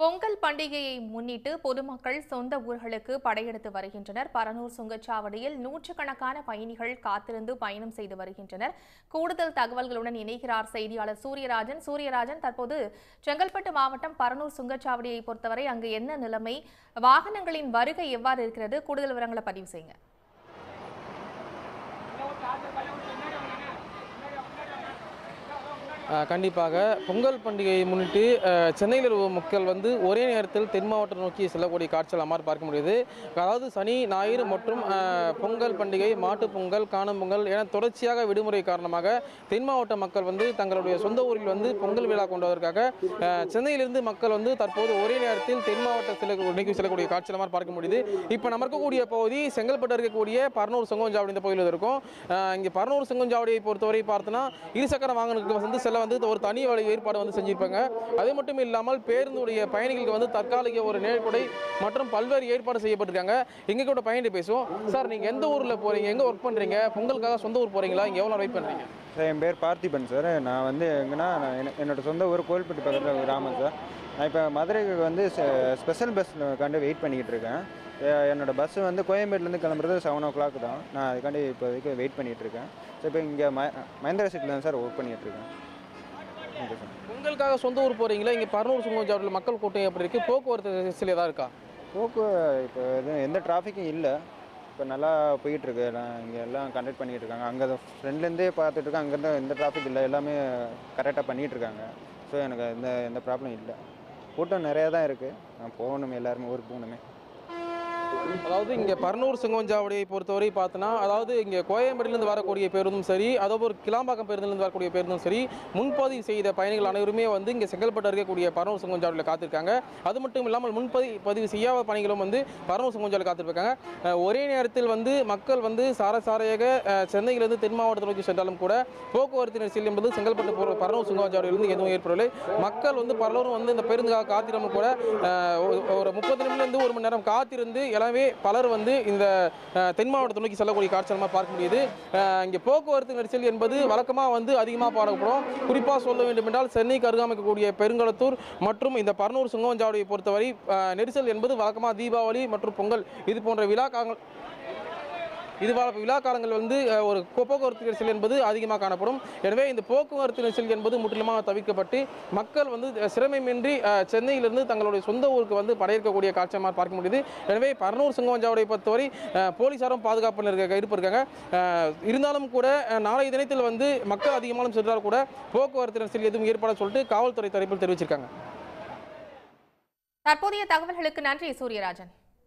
பொங்கல் பண்டிகையை முன்னிட்டு பொதுமக்கள் சொந்த ஊர்களுக்கு படையெடுத்து வருகின்றனர். பரனூர் சுங்கச்சாவடியில் நூற்றுக்கணக்கான பயணிகள் காத்திருந்து பயணம் செய்து வருகின்றனர். கூடுதல் தகவல்களுடன் இணைகிறார் செய்தியாளர் சூரியராஜன். சூரியராஜன் தற்போது செங்கல்பட்டு மாவட்டம் பரனூர் சுங்கச்சாவடியை பொறுத்தவரை அங்கு என்ன நிலைமை? வாகனங்களின் வருகை எவ்வாறு இருக்கிறது? கூடுதல் விவரங்களை பதிவு செய்யுங்க. கண்டிப்பாக. பொங்கல் பண்டிகையை முன்னிட்டு சென்னையில் உள்ள மக்கள் வந்து ஒரே நேரத்தில் தென் மாவட்டம் நோக்கி செல்லக்கூடிய காட்சிகள் அம்மாறு பார்க்க முடியுது. அதாவது சனி ஞாயிறு மற்றும் பொங்கல் பண்டிகை மாட்டுப் பொங்கல் காணும் பொங்கல் என தொடர்ச்சியாக விடுமுறை காரணமாக தென் மாவட்ட மக்கள் வந்து தங்களுடைய சொந்த ஊரில் வந்து பொங்கல் விழா கொண்டுவதற்காக சென்னையிலிருந்து மக்கள் வந்து தற்போது ஒரே நேரத்தில் தென் மாவட்ட செல்ல நோக்கி செல்லக்கூடிய காட்சிகள் அம்மாறு பார்க்க முடியுது. இப்போ நம்ம இருக்கக்கூடிய பகுதி செங்கல்பட்டு இருக்கக்கூடிய பரனூர் செங்கோஞ்சாவடி இந்த பகுதியில் இருக்கும். இங்கே பரனூர் செங்கோஞ்சாவடியை பொறுத்தவரை பார்த்தோன்னா இருசக்கர வாகனங்களுக்கு வந்து செல்ல வந்து ஒரு தனி வழி ஏற்பாடு வந்து செஞ்சுருப்பாங்க. அது மட்டும் இல்லாமல் பேருந்துடைய பயணிகளுக்கு வந்து தற்காலிக ஒரு நேர்கொடை மற்றும் பல்வேறு ஏற்பாடு செய்யப்பட்டிருக்காங்க. எங்கள் கூட பயணி பேசுவோம். சார் நீங்கள் எந்த ஊரில் போகிறீங்க எங்கே ஒர்க் பண்ணுறீங்க பொங்கலுக்காக சொந்த ஊர் போகிறீங்களா இங்கே எவ்வளோ வெயிட் பண்ணுறீங்க சார் என் பேர் பார்த்திபன் சார். நான் வந்து எங்கன்னா நான் என்ன- என்னோட சொந்த ஊர் கோல்பட்டி பக்கத்தில் கிராமம் சார். நான் இப்போ மதுரைக்கு வந்து ஸ்பெஷல் பஸ்க்காண்டி வெயிட் பண்ணிக்கிட்டு இருக்கேன். என்னோடய என்னோட பஸ் வந்து கோயம்பேட்டிலேருந்து கிளம்புறது செவன் ஓ கிளாக் தான். நான் அதுக்காண்டி இப்போதைக்கு வெயிட் பண்ணிகிட்டு இருக்கேன். ஸோ இப்போ இங்கே ம மகேந்திரா சிட்டில் தான் சார் ஒர்க் பண்ணிகிட்ருக்கேன் பொங்கலுக்காக சொந்த ஊர் போறீங்களா? இங்க பரனூர் சுங்கோஞ்சாவடியில் மக்கள் கூட்டம் எப்படி இருக்கு. போக்குவரத்து நெரிசல் ஏதாவது இருக்கா? போக்கு இப்போ எதுவும் எந்த டிராஃபிக்கும் இல்லை. இப்போ நல்லா போயிட்டுருக்கு. எல்லாம் இங்கே எல்லாம் கண்டக்ட் பண்ணிகிட்டு இருக்காங்க. அங்கே ஃப்ரெண்ட்லேருந்தே பார்த்துட்டு அங்கேருந்து எந்த டிராஃபிக் இல்லை. எல்லாமே கரெக்டாக பண்ணிகிட்டு இருக்காங்க. ஸோ எனக்கு எந்த எந்த ப்ராப்ளம் இல்லை. கூட்டம் நிறையா தான் இருக்குது நான் போகணுமே எல்லாருமே ஊருக்கு போகணுமே. அதாவது இங்கே பரனூர் சுங்கவஞ்சாவடியை பொறுத்தவரை பார்த்தோன்னா அதாவது இங்கே கோயம்பேட்டிலிருந்து வரக்கூடிய பேருந்தும் சரி அதோ ஒரு கிளாம்பாக்கம் பேருந்துலேருந்து வரக்கூடிய பேருந்தும் சரி முன்பதிவு செய்த பயணிகள் அனைவருமே வந்து இங்கே செங்கல்பட்டு இருக்கக்கூடிய பரனூர் சுங்கவஞ்சாவடியில் காத்திருக்காங்க. அது மட்டும் இல்லாமல் முன்பதிவு பதிவு செய்யாத பயணிகளும் வந்து பரனூர் சுங்கவஞ்சாவில் காத்திருக்காங்க. ஒரே நேரத்தில் வந்து மக்கள் வந்து சாரசாரையாக சென்னையிலிருந்து தென் மாவட்டத்தை நோக்கி சென்றாலும் கூட போக்குவரத்து நெரிசல் என்பது செங்கல்பட்டு போகிற பரனூர் சுங்கவஞ்சாவடியிலிருந்து எதுவும் ஏற்படவில்லை. மக்கள் வந்து பலரும் வந்து இந்த பேருந்துக்காக காத்திராமல் கூட ஒரு- ஒரு முப்பது நிமிடம்லேருந்து ஒரு மணி நேரம் காத்திருந்து எல்லாமே பலர் வந்து இந்த தென் மாவட்டத்தை நோக்கி செல்லக்கூடிய காட்சியமாக பார்க்க முடியுது. இங்கே போக்குவரத்து நெரிசல் என்பது வழக்கமாக வந்து அதிகமாக பாடப்படும் குறிப்பாக சொல்ல வேண்டும் என்றால் சென்னைக்கு அருகாமைக்கக்கூடிய பெருங்களத்தூர் மற்றும் இந்த பரனூர் சுங்கவஞ்சாவடியை பொறுத்தவரை நெரிசல் என்பது வழக்கமாக தீபாவளி மற்றும் பொங்கல் இது போன்ற விழா காலங்கள் இது விழா காலங்கள் வந்து ஒரு போக்குவரத்து நெரிசல் என்பது அதிகமாக காணப்படும். எனவே இந்த போக்குவரத்து நெரிசல் என்பது முற்றிலுமாக தவிர்க்கப்பட்டு மக்கள் வந்து சிரமமின்றி சென்னையிலிருந்து தங்களுடைய சொந்த ஊருக்கு வந்து படையெடுக்கக்கூடிய காட்சியமாக பார்க்க முடியுது. எனவே பரனூர் சுங்கவஞ்சாவடியை பொறுத்தவரை போலீஸாரும் போலீசாரும் பாதுகாப்பு இருக்க இருப்பு இருந்தாலும் கூட நாளைய தினத்தில் வந்து மக்கள் அதிகமானும் சென்றால் கூட போக்குவரத்து நெரிசல் எதுவும் ஏற்பட சொல்லிட்டு காவல்துறை தரப்பில் தெரிவிச்சிருக்காங்க. தற்போதைய தகவல்களுக்கு நன்றி சூரியராஜன்.